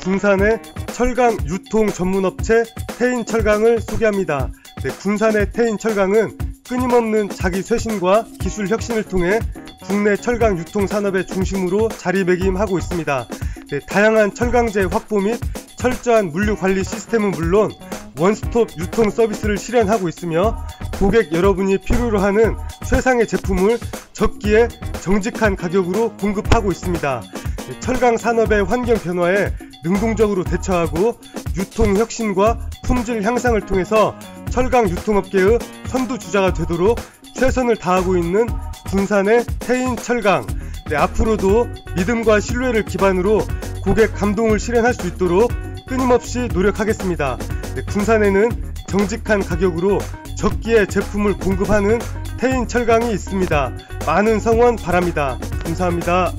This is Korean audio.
군산의 철강 유통 전문업체 태인철강을 소개합니다. 네, 군산의 태인철강은 끊임없는 자기 쇄신과 기술 혁신을 통해 국내 철강 유통 산업의 중심으로 자리매김하고 있습니다. 네, 다양한 철강제 확보 및 철저한 물류 관리 시스템은 물론 원스톱 유통 서비스를 실현하고 있으며 고객 여러분이 필요로 하는 최상의 제품을 적기에 정직한 가격으로 공급하고 있습니다. 네, 철강 산업의 환경 변화에 능동적으로 대처하고 유통 혁신과 품질 향상을 통해서 철강 유통업계의 선두주자가 되도록 최선을 다하고 있는 군산의 태인 철강. 네, 앞으로도 믿음과 신뢰를 기반으로 고객 감동을 실현할 수 있도록 끊임없이 노력하겠습니다. 네, 군산에는 정직한 가격으로 적기에 제품을 공급하는 태인 철강이 있습니다. 많은 성원 바랍니다. 감사합니다.